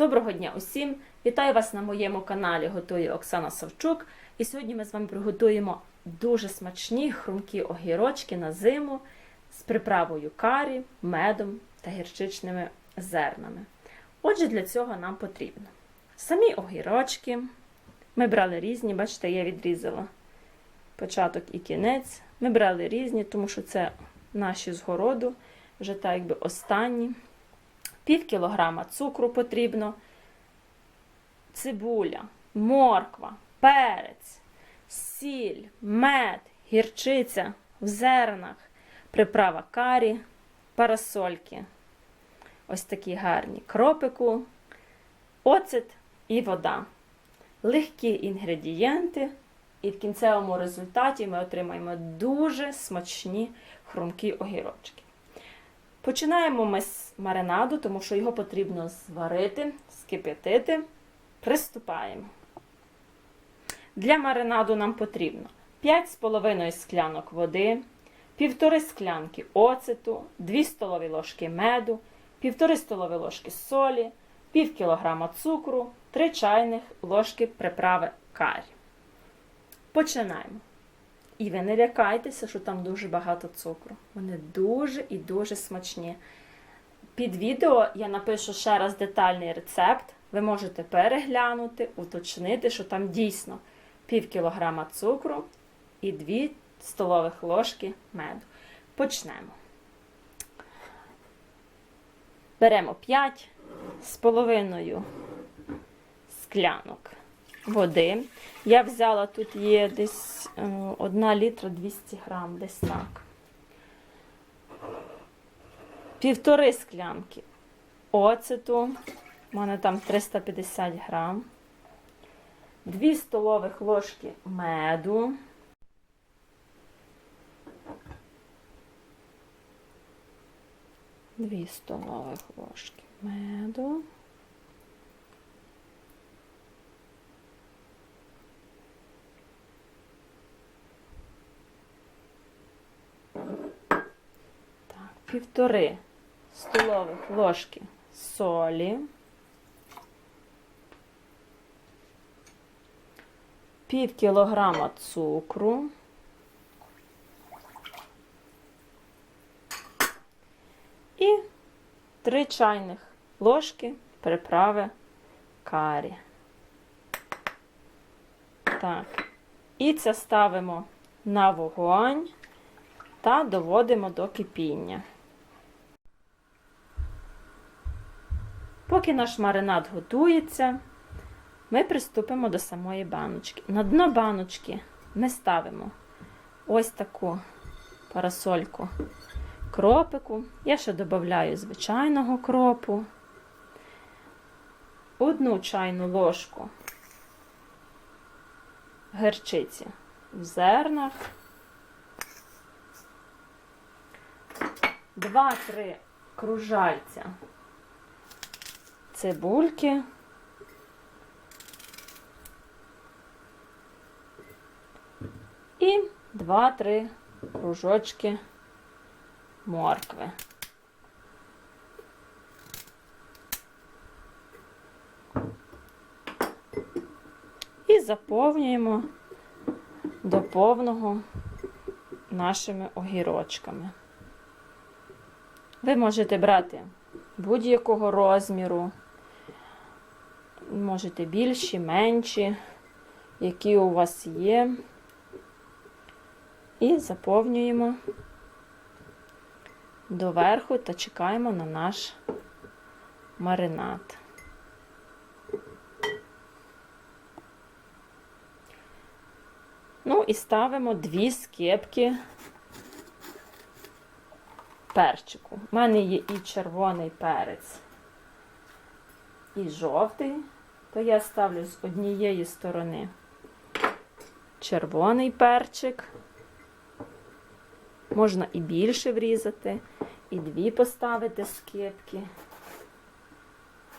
Доброго дня усім! Вітаю вас на моєму каналі Готує Оксана Савчук. І сьогодні ми з вами приготуємо дуже смачні хрумкі огірочки на зиму з приправою карі, медом та гірчичними зернами. Отже, для цього нам потрібно самі огірочки. Ми брали різні, бачите, я відрізала початок і кінець. Ми брали різні, тому що це наші з городу, вже так якби останні. Пів кілограма цукру потрібно, цибуля, морква, перець, сіль, мед, гірчиця в зернах, приправа карі, парасольки. Ось такі гарні кропику, оцет і вода. Легкі інгредієнти, і в кінцевому результаті ми отримаємо дуже смачні хрумкі огірочки. Починаємо ми з маринаду, тому що його потрібно зварити, скип'ятити. Приступаємо. Для маринаду нам потрібно 5,5 склянок води, 1,5 склянки оцету, 2 столові ложки меду, 1,5 столові ложки солі, пів кілограма цукру, 3 чайних ложки приправи карі. Починаємо. І ви не лякайтеся, що там дуже багато цукру. Вони дуже і дуже смачні. Під відео я напишу ще раз детальний рецепт. Ви можете переглянути, уточнити, що там дійсно пів кілограма цукру і 2 столових ложки меду. Почнемо. Беремо 5 з половиною склянок води. Я взяла тут є десь 1 літра 200 грам, десь так. Півтори склянки оцету. У мене там 350 грам. 2 столових ложки меду. Дві столових ложки меду. Так, півтори столових ложки солі. Пів кілограма цукру. І 3 чайних ложки приправи карі. Так. І це ставимо на вогонь та доводимо до кипіння. Поки наш маринад готується, ми приступимо до самої баночки. На дно баночки ми ставимо ось таку парасольку кропику. Я ще додаю звичайного кропу, одну чайну ложку герчиці в зернах, 2-3 кружальця цибульки. І 2-3 кружочки моркви. І заповнюємо до повного нашими огірочками. Ви можете брати будь-якого розміру, можете більші, менші, які у вас є. І заповнюємо доверху та чекаємо на наш маринад. Ну і ставимо дві скипки перчику. У мене є і червоний перець, і жовтий, то я ставлю з однієї сторони червоний перчик. Можна і більше врізати, і дві поставити скипки.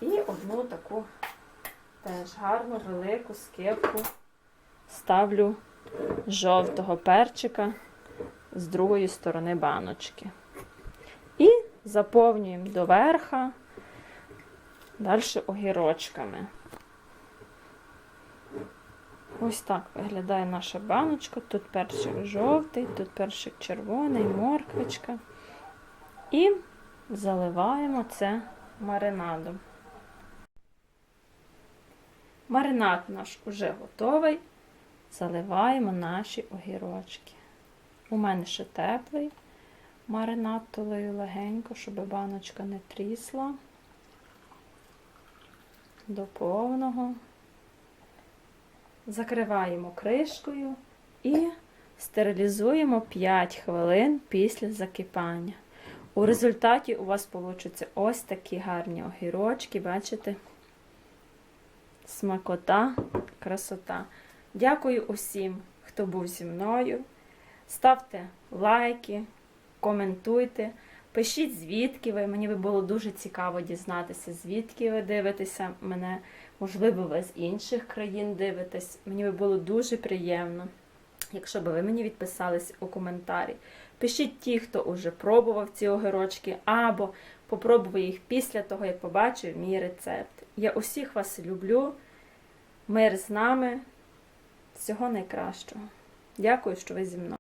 І одну таку теж гарну велику скипку ставлю жовтого перчика з другої сторони баночки. І заповнюємо до верха Далі огірочками. Ось так виглядає наша баночка. Тут перчик жовтий, тут перчик червоний, морквочка. І заливаємо це маринадом. Маринад наш уже готовий. Заливаємо наші огірочки. У мене ще теплий маринад толию легенько, щоб баночка не трісла. До повного. Закриваємо кришкою і стерилізуємо 5 хвилин після закипання. У результаті у вас получаться ось такі гарні огірочки, бачите? Смакота, красота. Дякую усім, хто був зі мною. Ставте лайки, коментуйте, пишіть, звідки ви. Мені би було дуже цікаво дізнатися, звідки ви дивитеся мене. Можливо, ви з інших країн дивитесь. Мені би було дуже приємно, якщо б ви мені відписались у коментарі. Пишіть ті, хто вже пробував ці огірочки, або попробував їх після того, як побачив мій рецепт. Я усіх вас люблю. Мир з нами. Всього найкращого. Дякую, що ви зі мною.